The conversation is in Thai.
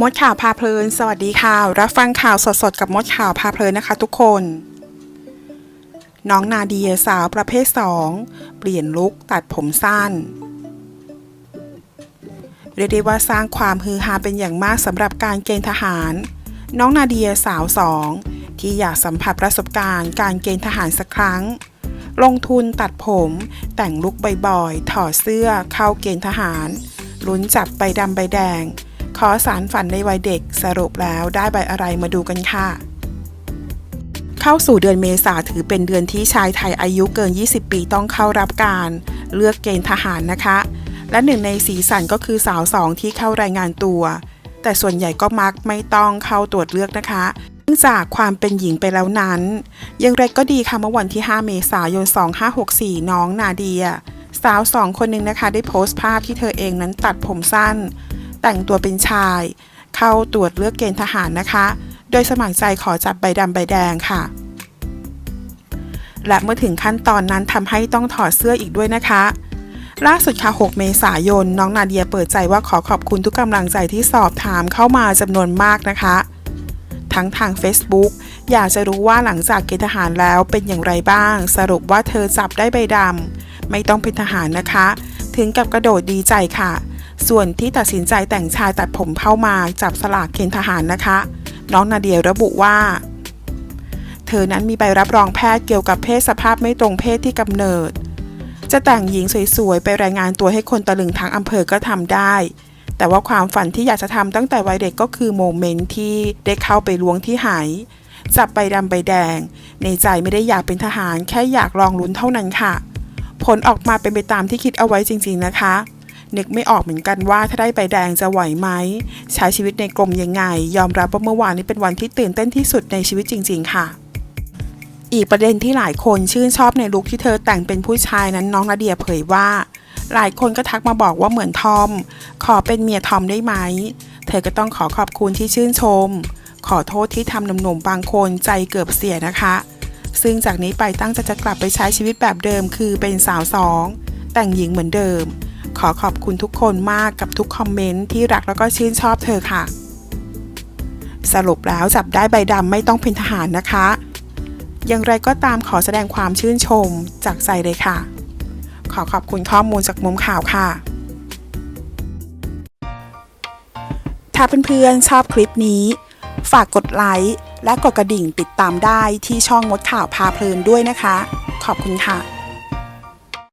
มดข่าวพาเพลิน สวัสดีค่ะ รับฟังข่าวสดๆ กับมดข่าวพาเพลินนะคะทุกคน น้องนาเดียสาวประเภท 2 เปลี่ยนลุคตัดผมสั้น เรียกได้ว่าสร้างความฮือฮาเป็นอย่างมากสำหรับการเกณฑ์ทหาร น้องนาเดียสาวสองที่อยากสัมผัสประสบการณ์การเกณฑ์ทหารสักครั้ง ลงทุนตัดผม แต่งลุคบ่อยๆ ถอดเสื้อเข้าเกณฑ์ทหารลุ้นจับใบดำใบแดง อสารฝันในวัยเด็กสรุปแล้วได้ใบอะไรมาดูกันค่ะ เข้าสู่เดือนเมษาถือเป็นเดือนที่ชายไทยอายุเกิน 20 ปีต้องเข้ารับการเลือกเกณฑ์ทหารนะคะ และหนึ่งในสีสันก็คือสาวสองที่เข้ารายงานตัว แต่ส่วนใหญ่ก็มักไม่ต้องเข้าตรวจเลือกนะคะเนื่องจากความเป็นหญิงไปแล้วนั้นย่างไรก็ดีค่ะเมื่อวันที่ 5 เมษายน 2564 น้องนาเดีย สาวสองคนหนึ่งนะคะได้โพสต์ภาพที่เธอเองนั้นตัดผมสั้น แต่งตัวเป็นชาย เข้าตรวจเลือกเกณฑ์ทหารนะคะ โดยสมัครใจขอจับใบดำใบแดงค่ะ และเมื่อถึงขั้นตอนนั้นทำให้ต้องถอดเสื้ออีกด้วยนะคะ ล่าสุดค่ะ 6 เมษายน น้องนาเดียเปิดใจว่าขอขอบคุณทุกกำลังใจที่สอบถามเข้ามาจำนวนมากนะคะ ทั้งทาง Facebook อยากจะรู้ว่าหลังจากเกณฑ์ทหารแล้วเป็นอย่างไรบ้าง สรุปว่าเธอจับได้ใบดำไม่ต้องเป็นทหารนะคะ ถึงกับกระโดดดีใจค่ะ ส่วนที่ตัดสินใจแต่งชายตัดผมเข้ามาจับสลากเกณฑ์ทหารนะคะ น้องนาเดียระบุว่า เธอนั้นมีใบรับรองแพทย์เกี่ยวกับเพศสภาพไม่ตรงเพศที่กำเนิด จะแต่งหญิงสวยๆ ไปรายงานตัวให้คนตะลึงทั้งอำเภอก็ทำได้ แต่ว่าความฝันที่อยากจะทำตั้งแต่วัยเด็กก็คือโมเมนต์ที่ได้เข้าไปล้วงที่หายจับใบดำใบแดง ในใจไม่ได้อยากเป็นทหาร แค่อยากลองลุ้นเท่านั้นค่ะ ผลออกมาเป็นไปตามที่คิดเอาไว้จริงๆนะคะ นึกไม่ออกเหมือนกันว่าถ้าได้ใบแดงจะไหวไหมใช้ชีวิตในกรมยังไง ยอมรับว่าเมื่อวานนี้เป็นวันที่ตื่นเต้นที่สุดในชีวิตจริง ๆ ค่ะ อีกประเด็นที่หลายคนชื่นชอบในลุคที่เธอแต่งเป็นผู้ชายนั้นน้องนาเดียเผยว่า หลายคนก็ทักมาบอกว่าเหมือนทอม ขอเป็นเมียทอมได้ไหม เธอก็ต้องขอขอบคุณที่ชื่นชม ขอโทษที่ทำหนุ่มๆบางคนใจเกือบเสียนะคะ ซึ่งจากนี้ไปตั้งใจจะกลับไปใช้ชีวิตแบบเดิมคือเป็นสาวสองแต่งหญิงเหมือนเดิม ขอขอบคุณทุกคนมากกับทุกคอมเมนต์ที่รักแล้วก็ชื่นชอบเธอค่ะ สรุปแล้วจับได้ใบดำไม่ต้องเป็นทหารนะคะ อย่างไรก็ตามขอแสดงความชื่นชมจากใจเลยค่ะ ขอขอบคุณข้อมูลจากมุมข่าวค่ะ ถ้าเพื่อนๆชอบคลิปนี้ ฝากกดไลค์และกดกระดิ่งติดตามได้ที่ช่องมดข่าวพาเพลินด้วยนะคะ ขอบคุณค่ะ